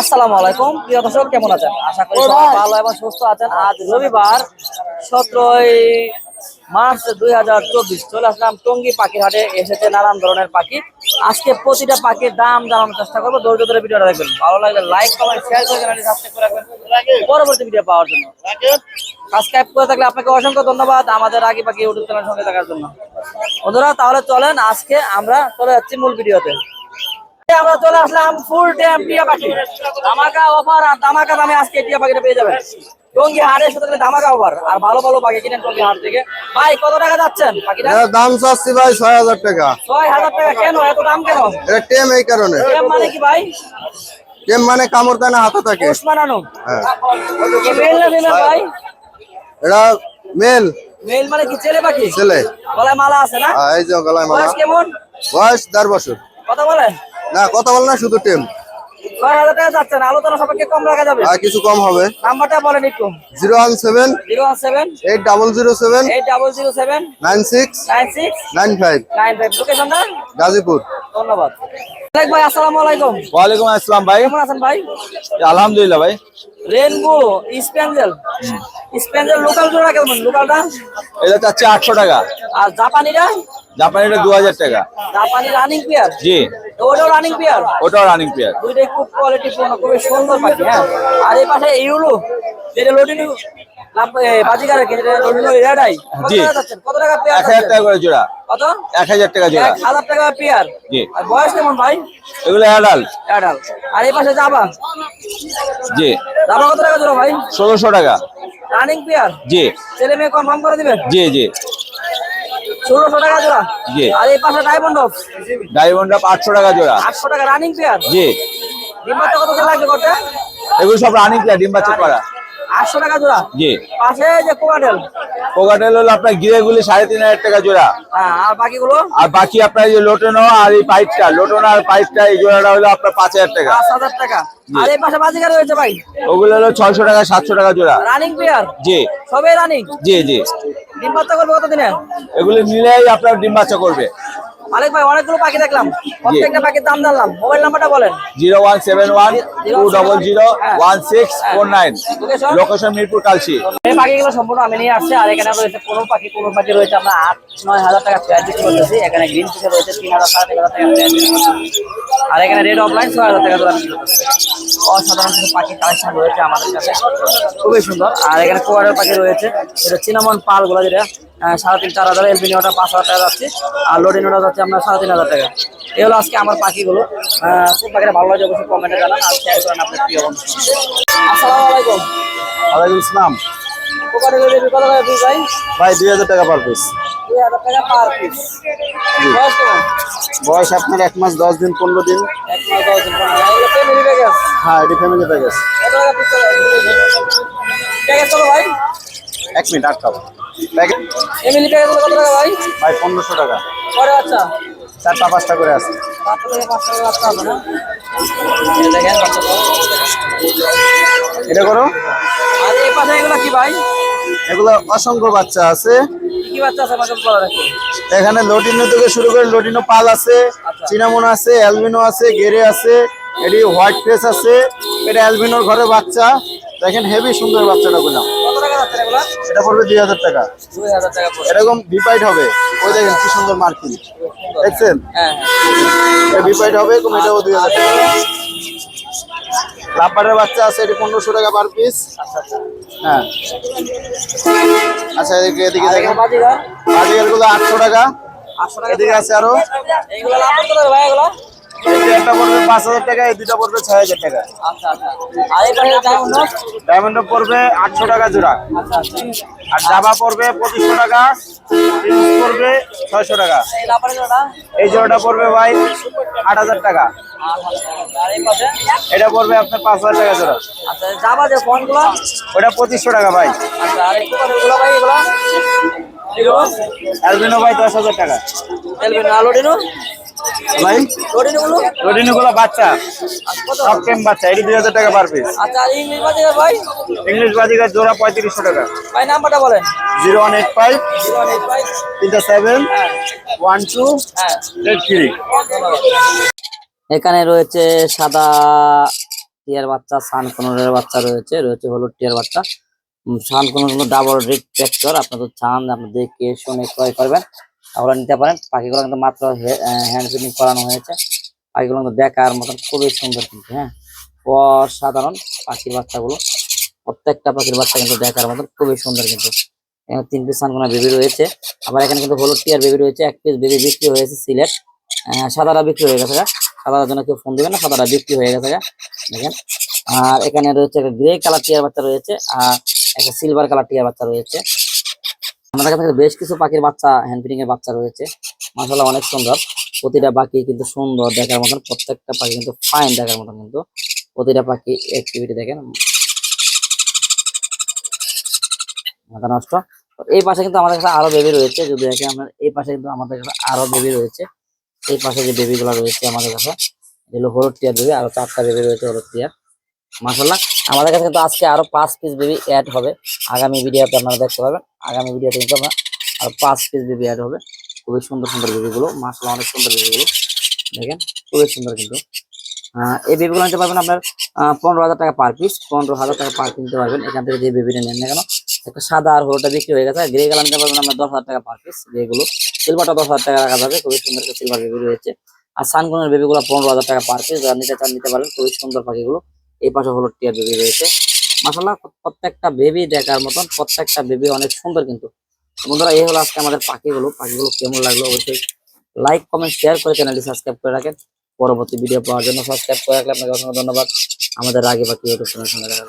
আসসালামু আলাইকুম। প্রিয় দর্শক কেমন আছেন? আশা করি সবাই ভালো এবং সুস্থ আছেন। আজ রবিবার সতেরোই মার্চ দুই হাজার চব্বিশ। চলে আসলাম টঙ্গি পাখির হাটে এসেছে নানান ধরনের পাখি। আজকে প্রতিটা পাখির দাম জানানোর চেষ্টা করব। ধৈর্য ধরে ভিডিওটা দেখবেন। ভালো লাগলে লাইক কমেন্ট শেয়ার করে সাবস্ক্রাইব করে রাখবেন। পরবর্তী ভিডিও পাওয়ার জন্য। সাবস্ক্রাইব করে থাকলে আপনাকে অসংখ্য ধন্যবাদ আমাদের আগে পাখি ইউটিউব চ্যানেল সঙ্গে থাকার জন্য। বন্ধুরা তাহলে চলেন আজকে আমরা চলে যাচ্ছি মূল ভিডিওতে আমরা চলে আসলাম ফুল ট্যাম টিয়া পাখি। ধামাকা অফার আর ধামাকা দামে আজকে টিয়া পাখিটা পেয়ে যাবেন। টঙ্গি হাটে সাথে ধামাকা অফার আর ভালো ভালো পাখি কিনেন টঙ্গি হাট থেকে। ভাই কত টাকা যাচ্ছেন পাখিটা? দাম চাচ্ছি ভাই ছয় হাজার টাকা। ছয় হাজার টাকা কেন? এত দাম কেন? এটা টেম এই কারণে। এম মানে কি ভাই? টেম মানে কামড় দেয় হাতে থাকে। পোষ বানানো হ্যাঁ। মেল না ফিমেল ভাই? এটা মেল মেল মানে কি ছেলে পাখি? ছেলে। গলায় মালা আছে না? হ্যাঁ, এই যে গলায় মালা। কেমন? বয়স দেড় বছর। কথা বলেন। না কথা বল না শুধু টেম। ছয় হাজার টাকা যাচ্ছেন আলোচনা সবাইকে কম রাখা যাবে। আর কিছু কম হবে। নাম্বারটা বলেন একটু। Zero one seven zero one seven eight double zero seven eight double zero seven nine six nine six nine five. Nine five. লোকেশনটা? গাজীপুর। ধন্যবাদ। অনেক ভাই আসসালামু আলাইকুম। ওয়ালাইকুম আসসালাম ভাই। কেমন আছেন ভাই? আলহামদুলিল্লাহ ভাই। রেনবো স্প্যাঞ্জেল স্প্যাঞ্জেল লোকাল জোড়া কেমন? লোকালটা? এটা চাচ্ছি আটশো টাকা। আর জাপানিরা? জাপানিটা দু হাজার টাকা। জাপানি রানিং পেয়ার জি। ওটাও রানিং পেয়ার ওটাও রানিং পেয়ার দুইটাই খুব খুবই সুন্দর পাখি হ্যাঁ? আর এই পাশে ইউলো যেটা লোডিনু বাজিকারের কি যেটা লোডিনু রেডাই জি। কত টাকা পেয়ার এক হাজার টাকা করে জোড়া। কত? এক হাজার টাকা জোড়া। এক হাজার টাকা পেয়ার জি। আর বয়স কেমন ভাই? এগুলো অ্যাডাল্ট আর এই পাশে যাবা জি। কত টাকা জোড়া ভাই? ষোলোশো টাকা। রানিং পেয়ার জি। ছেলে মেয়ে কনফার্ম করে দিবেন? জি জি। ষোলোশো টাকা জোড়া। জি। আর এই পাশে ডায়মন্ড অফ ডায়মন্ড আপ আটশো টাকা জোড়া। আটশো টাকা রানিং পেয়ার জি। কত লাগবে করতে এগুলো সব রানিং পেয়ার ডিম বাচ্চা করা। আটশো টাকা জোড়া। জি। পাশে যে কোকাটেল হলো আপনার গিরেগুলি সাড়ে তিন হাজার টাকা জোড়া। হ্যাঁ আর বাকিগুলো? আর বাকি আপনার যে লোটনো আর এই পাইপটা লোটনো আর পাইপটা এই জোড়াটা হলো আপনার পাঁচ হাজার টাকা। পাঁচ হাজার টাকা। আর এই পাশে বাজিকার রয়েছে ভাই। ওগুলো হলো ছয়শো টাকা সাতশো টাকা জোড়া। রানিং পেয়ার জি। সবই রানিং জি জি। ডিম বাচ্চা করবে কতদিনে এগুলি নিলেই আপনার ডিম বাচ্চা করবে। মালিক ভাই অনেকগুলো পাখি দেখলাম। প্রত্যেকটা পাখির দাম জানলাম। মোবাইল নাম্বারটা বলেন। Zero one seven one two double zero one six four nine. Location Mirpur Kalshi এই পাখিগুলো সম্পূর্ণ আমি নিয়ে আসছি আর এখানে রয়েছে কোনো পাখি কোনো পাখি রয়েছে আমরা আট নয় হাজার টাকা পেয়ার বিক্রি করতেছি। এখানে গ্রিন ফিশে রয়েছে তিন হাজার সাড়ে তিন হাজার টাকা বিক্রি করতেছি। আর এখানে রেড অফলাইন ছয় হাজার টাকা ধরে অসাধারণ কিছু পাখি কালেকশন রয়েছে আমাদের কাছে। খুবই সুন্দর। আর এখানে কোয়ারের পাখি রয়েছে এটা চিনামন পালগুলো যেটা। সাড়ে তিন চার হাজার এলবিনিওটা পাঁচ হাজার টাকা যাচ্ছে। আর লোডিনোটা যাচ্ছে আপনার সাড়ে তিন হাজার টাকা। এই হলো আজকে আমার পাখিগুলো। খুব পাখিটা ভালো লাগে অবশ্যই কমেন্টে জানান। আর শেয়ার করেন আপনার প্রিয় বন্ধু। আসসালামু আলাইকুম। ওয়ালাইকুম ভাই। ভাই দুই হাজার টাকা পার পিস বয়স আপনার এক মাস দশ দিন পনেরো দিন। হ্যাঁ এটি ফ্যামিলি প্যাকেজ এক মিনিট আটকাবো। ফ্যামিলি প্যাকেজ কত টাকা ভাই? ভাই পনেরোশো টাকা। পরে আচ্ছা চারটা পাঁচটা করে আছে। থেকে হবে না? দেখেন এটা করো। আর এই পাশে এগুলো কি ভাই? এগুলো অসংখ্য বাচ্চা আছে। কি কি বাচ্চা আছে আমাকে বলা রাখো এখানে লটিনো থেকে শুরু করে লটিনো পাল আছে আচ্ছা। চিনামন আছে অ্যালবিনো আছে গেরে আছে এটি হোয়াইট ফেস আছে এটা অ্যালবিনোর ঘরে বাচ্চা। দেখেন হেভি সুন্দর বাচ্চাটা টাকা যাচ্ছে এগুলো? এটা পড়বে দুই হাজার টাকা। দুই হাজার টাকা এরকম বিপাইট হবে। ওই দেখেন কি সুন্দর মার্কিং। দেখছেন? হ্যাঁ এটা বিপাইট হবে এরকম এটাও দুই হাজার টাকা। লাম্বারের বাচ্চা আছে এটি পনেরোশো টাকা পার পিস আচ্ছা আচ্ছা। হ্যাঁ। আচ্ছা এদিকে এদিকে দেখেন। এখানে বাজিগার? বাজিগারগুলো আটশো টাকা। আটশো টাকা এদিকে আছে আরও। এগুলো? একটা পড়বে পাঁচ হাজার টাকা এই দুটা পড়বে ছয় হাজার টাকা। আচ্ছা আচ্ছা। ডায়মন্ড ডায়মন্ড পড়বে আটশো টাকা জোড়া। আচ্ছা আচ্ছা। আর জাবা পড়বে পঁচিশশো টাকা পড়বে ছয়শো টাকা। এই জোড়াটা? পড়বে ভাই আট হাজার টাকা। এটা পড়বে আপনার পাঁচ হাজার টাকা জোড়া। আচ্ছা যাবা যে ফোনগুলো ওটা পঁচিশশো টাকা ভাই। আচ্ছা অ্যালবিনো ভাই দশ হাজার টাকা। এলবেন আলোডিনো ভাই লোডিনো গুলো বাচ্চা। আচ্ছা, সব কেম বাচ্চা এটি দুই হাজার টাকা পার পিস আচ্ছা ইংলিশ বাজার ভাই? ইংলিশ বাজিকার জোড়া পঁয়ত্রিশশো টাকা। ভাই নাম্বারটা বলেন। জিরো ওয়ান এইট ফাইভ তিনটা সেভেন হ্যাঁ। ওয়ান টু হ্যাঁ। Eight three. এখানে রয়েছে সাদা টিয়ার বাচ্চা সান কনরের বাচ্চা রয়েছে রয়েছে হলুদ টিয়ার বাচ্চা। সান কনর হলো ডাবল রেড ট্র্যাক্টর আপনাদের চান আপনি দেখে শুনে ক্রয় করবেন। তাহলে নিতে পারেন। পাখিগুলো কিন্তু মাত্র হ্যান্ড ফিটিং করানো হয়েছে। পাখিগুলো কিন্তু দেখার মতন খুবই সুন্দর কিন্তু হ্যাঁ? অসাধারণ পাখির বাচ্চাগুলো। প্রত্যেকটা পাখির বাচ্চা কিন্তু দেখার মতন খুবই সুন্দর কিন্তু। তিন পিস সানকোনা বেবি রয়েছে। আবার এখানে কিন্তু হলুদ টিয়ার বেবি রয়েছে। এক পিস বেবি বিক্রি হয়েছে সিলেট। সাদাটা বিক্রি হয়ে গেছে। সাদার জন্য কেউ ফোন দিবেন না সাদাটা বিক্রি হয়ে গেছে দেখেন। আর এখানে রয়েছে একটা গ্রে কালার টিয়ার বাচ্চা রয়েছে। আর একটা সিলভার কালার টিয়ার বাচ্চা রয়েছে। আমাদের কাছে বেশ কিছু পাখির বাচ্চা হ্যান্ড ফিটিং এর বাচ্চা রয়েছে। মাসাল্লাহ অনেক সুন্দর। প্রতিটা পাখি কিন্তু সুন্দর দেখার মতন, প্রত্যেকটা পাখি কিন্তু ফাইন দেখার মতন কিন্তু প্রতিটা পাখি অ্যাক্টিভিটি দেখেন। মাথা নষ্ট। এই পাশে কিন্তু আমাদের কাছে আরও বেবি রয়েছে, যদি দেখেন আপনার, এই পাশে কিন্তু আমাদের কাছে আরও বেবি রয়েছে। এই পাশে যে বেবি গুলো রয়েছে আমাদের কাছে এগুলো হলুদ টিয়ার বেবি আরও চারটা বেবি রয়েছে হলুদ টিয়ার। মাসাল্লাহ আমাদের কাছে কিন্তু আজকে আরও পাঁচ পিস বেবি অ্যাড হবে। আগামী ভিডিওতে আপনারা দেখতে পাবেন আগামী ভিডিওতে কিন্তু আমরা আরও পাঁচ পিস বেবি অ্যাড হবে। খুবই সুন্দর সুন্দর বেবি গুলো। মাসাল্লাহ অনেক সুন্দর বেবি গুলো। দেখেন, খুবই সুন্দর কিন্তু। এই বেবিগুলো নিতে পারবেন আপনার পনেরো হাজার টাকা পার পিস পনেরো হাজার টাকা পার পিস নিতে পারবেন। এখান থেকে যে বেবিটা নেন না কেন, একটা সাদা আর হলুদটা বিক্রি হয়ে গেছে। গ্রে কালার নিতে পারবেন আপনার দশ হাজার টাকা পার পিস যেগুলো সিলভারটা দশ হাজার টাকা রাখা যাবে। খুবই সুন্দর সিলভার বেবি রয়েছে। আর সানগুনের বেবিগুলো পনেরো হাজার টাকা পার পিস যারা নিতে চান, নিতে পারেন। খুবই সুন্দর পাখিগুলো। এই পাশে হলুদ টিয়ার বেবি রয়েছে। মাসাল্লাহ প্রত্যেকটা বেবি দেখার মতন, প্রত্যেকটা বেবি অনেক সুন্দর কিন্তু। বন্ধুরা, এই হলো আজকে আমাদের পাখিগুলো। পাখিগুলো কেমন লাগল অবশ্যই লাইক কমেন্ট শেয়ার করে চ্যানেলটি সাবস্ক্রাইব করে রাখেন। পরবর্তী ভিডিও পাওয়ার জন্য সাবস্ক্রাইব করে রাখলে আপনাকে অসংখ্য ধন্যবাদ। আমাদের আগে পাখি ইউটিউব চ্যানেল সঙ্গে দেখা